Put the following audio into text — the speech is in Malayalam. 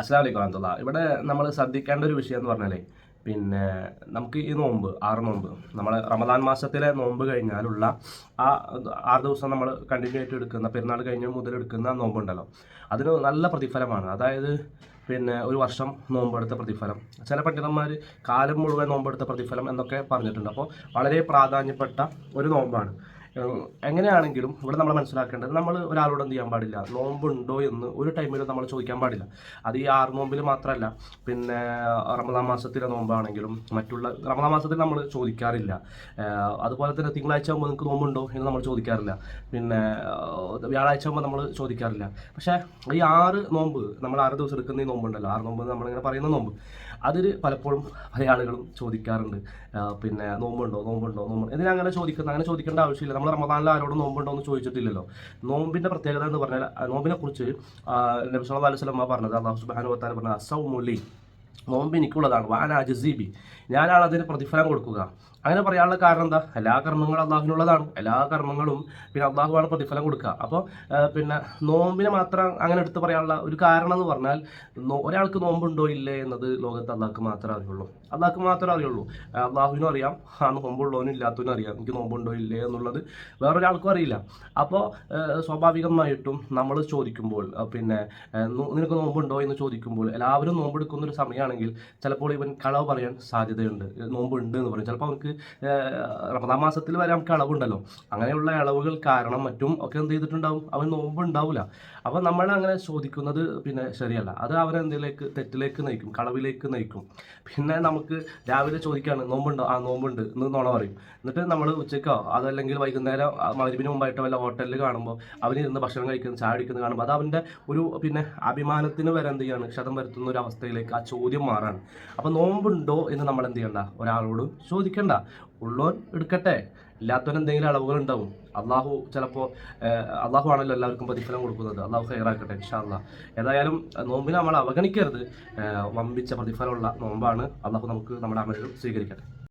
അസ്ലാം വലൈക്കും അഹമ്മത്തുള്ള ഇവിടെ നമ്മൾ ശ്രദ്ധിക്കേണ്ട ഒരു വിഷയം എന്ന് പറഞ്ഞാലേ പിന്നെ നമുക്ക് ഈ നോമ്പ് ആറ് നോമ്പ് നമ്മൾ റമദാൻ മാസത്തിലെ നോമ്പ് കഴിഞ്ഞാലുള്ള ആ ആറ് ദിവസം നമ്മൾ കണ്ടിന്യൂ ആയിട്ട് എടുക്കുന്ന പെരുന്നാൾ കഴിഞ്ഞ മുതൽ എടുക്കുന്ന നോമ്പുണ്ടല്ലോ. അതിന് നല്ല പ്രതിഫലമാണ്. അതായത് പിന്നെ ഒരു വർഷം നോമ്പെടുത്ത പ്രതിഫലം. ചില പണ്ഡിതന്മാർ കാലം മുഴുവൻ നോമ്പെടുത്ത പ്രതിഫലം എന്നൊക്കെ പറഞ്ഞിട്ടുണ്ട്. അപ്പോൾ വളരെ പ്രാധാന്യപ്പെട്ട ഒരു നോമ്പാണ്. എങ്ങനെയാണെങ്കിലും ഇവിടെ നമ്മൾ മനസ്സിലാക്കേണ്ടത് നമ്മൾ ഒരാളോട് എന്ത് ചെയ്യാൻ പാടില്ല. നോമ്പുണ്ടോ എന്ന് ഒരു ടൈമിലും നമ്മൾ ചോദിക്കാൻ പാടില്ല. അത് ഈ ആറ് നോമ്പിൽ മാത്രമല്ല പിന്നെ റമദാ മാസത്തിലെ നോമ്പാണെങ്കിലും മറ്റുള്ള റമദാ മാസത്തിൽ നമ്മൾ ചോദിക്കാറില്ല. അതുപോലെ തന്നെ തിങ്കളാഴ്ച ആകുമ്പോൾ നിങ്ങൾക്ക് നോമ്പുണ്ടോ എന്ന് നമ്മൾ ചോദിക്കാറില്ല. പിന്നെ വ്യാഴാഴ്ച ആകുമ്പോൾ നമ്മൾ ചോദിക്കാറില്ല. പക്ഷേ ഈ ആറ് നോമ്പ് നമ്മൾ ആറ് ദിവസം എടുക്കുന്ന ഈ നോമ്പുണ്ടല്ലോ ആറ് നോമ്പ് നമ്മളിങ്ങനെ പറയുന്ന നോമ്പ് അതിൽ പലപ്പോഴും പല ആളുകളും ചോദിക്കാറുണ്ട്. പിന്നെ നോമ്പുണ്ടോ നോമ്പുണ്ടോ നോമ്പ് എന്തിനാ അങ്ങനെ ചോദിക്കുന്നത് അങ്ങനെ ചോദിക്കേണ്ട ആവശ്യമില്ല. നമ്മൾ റമദാനിൽ ആരോടും നോമ്പുണ്ടോ എന്ന് ചോദിച്ചിട്ടില്ലല്ലോ. നോമ്പിന്റെ പ്രത്യേകത എന്ന് പറഞ്ഞാൽ നോമ്പിനെ കുറിച്ച് നബിസ്വല്ലാ അലൈഹി സ്വലമ്മ പറഞ്ഞത് അള്ളാഹു സുബാനു വത്താൻ പറഞ്ഞ അസൗമുലി നോമ്പ് എനിക്കുള്ളതാണ്. വാന അജസീബി ഞാനാണ് അതിന് പ്രതിഫലം കൊടുക്കുക. അങ്ങനെ പറയാനുള്ള കാരണം എന്താ? എല്ലാ കർമ്മങ്ങളും അള്ളാഹുവിനുള്ളതാണ്. എല്ലാ കർമ്മങ്ങളും പിന്നെ അള്ളാഹുവാണ് പ്രതിഫലം കൊടുക്കുക. അപ്പോൾ പിന്നെ നോമ്പിനെ മാത്രം അങ്ങനെ എടുത്ത് പറയാനുള്ള ഒരു കാരണം എന്ന് പറഞ്ഞാൽ ഒരാൾക്ക് നോമ്പുണ്ടോ ഇല്ലേ എന്നത് ലോകത്ത് അള്ളാഹ്ക്ക് മാത്രമേ അറിയുള്ളൂ. അള്ളാഹ്ക്ക് മാത്രമേ അറിയുള്ളൂ. അള്ളാഹുവിനും അറിയാം. ആ നോമ്പുള്ളവനും ഇല്ലാത്തവനും അറിയാം. എനിക്ക് നോമ്പുണ്ടോ ഇല്ലേ എന്നുള്ളത് വേറൊരാൾക്കും അറിയില്ല. അപ്പോൾ സ്വാഭാവികമായിട്ടും നമ്മൾ ചോദിക്കുമ്പോൾ പിന്നെ നിനക്ക് നോമ്പുണ്ടോ എന്ന് ചോദിക്കുമ്പോൾ എല്ലാവരും നോമ്പെടുക്കുന്ന ഒരു സമയമാണെങ്കിൽ ചിലപ്പോൾ ഇവൻ കളവ് പറയാൻ സാധ്യതയുണ്ട്. നോമ്പുണ്ട് എന്ന് പറയും. ചിലപ്പോൾ അവർക്ക് റമദാൻ മാസത്തിൽ വരെ നമുക്ക് അളവുണ്ടല്ലോ. അങ്ങനെയുള്ള അളവുകൾ കാരണം മറ്റും ഒക്കെ എന്ത് ചെയ്തിട്ടുണ്ടാവും? അവൻ നോമ്പ് ഉണ്ടാവില്ല അപ്പോൾ നമ്മൾ അങ്ങനെ ചോദിക്കുന്നത് പിന്നെ ശരിയല്ല. അത് അവരെ എന്തിലേക്ക് തെറ്റിലേക്ക് നയിക്കും കളവിലേക്ക് നയിക്കും. പിന്നെ നമുക്ക് രാവിലെ ചോദിക്കാണ് നോമ്പുണ്ടോ? ആ നോമ്പുണ്ട്. എന്ന് നോണ പറയും. എന്നിട്ട് നമ്മൾ ഉച്ചയ്ക്കോ അതല്ലെങ്കിൽ വൈകുന്നേരം മരുവിന് മുമ്പായിട്ട് വല്ല ഹോട്ടലിൽ കാണുമ്പോൾ അവനിരുന്ന് ഭക്ഷണം കഴിക്കുന്ന ചായ അടിക്കുന്നത് കാണുമ്പോൾ അത് അവന്റെ ഒരു പിന്നെ അഭിമാനത്തിന് വരെ എന്ത് ചെയ്യാണ്? ക്ഷതം വരുത്തുന്ന ഒരു അവസ്ഥയിലേക്ക് ആ ചോദ്യം മാറാണ്. അപ്പോൾ നോമ്പുണ്ടോ? എന്ന് നമ്മൾ എന്ത് ചെയ്യണ്ട? ഒരാളോട് ചോദിക്കണ്ട. ഉള്ളോൻ എടുക്കട്ടെ. ഇല്ലാത്തവൻ എന്തെങ്കിലും അളവുകൾ ഉണ്ടാവും. അള്ളാഹു ചിലപ്പോൾ അള്ളാഹു ആണല്ലോ എല്ലാവർക്കും പ്രതിഫലം കൊടുക്കുന്നത്. അള്ളാഹു ഹെയറാക്കട്ടെ ഇൻഷാല്ല ഏതായാലും നോമ്പിനെ നമ്മൾ അവഗണിക്കരുത്. വമ്പിച്ച പ്രതിഫലമുള്ള നോമ്പാണ്. അള്ളാഹു നമുക്ക് നമ്മുടെ അമലും സ്വീകരിക്കട്ടെ.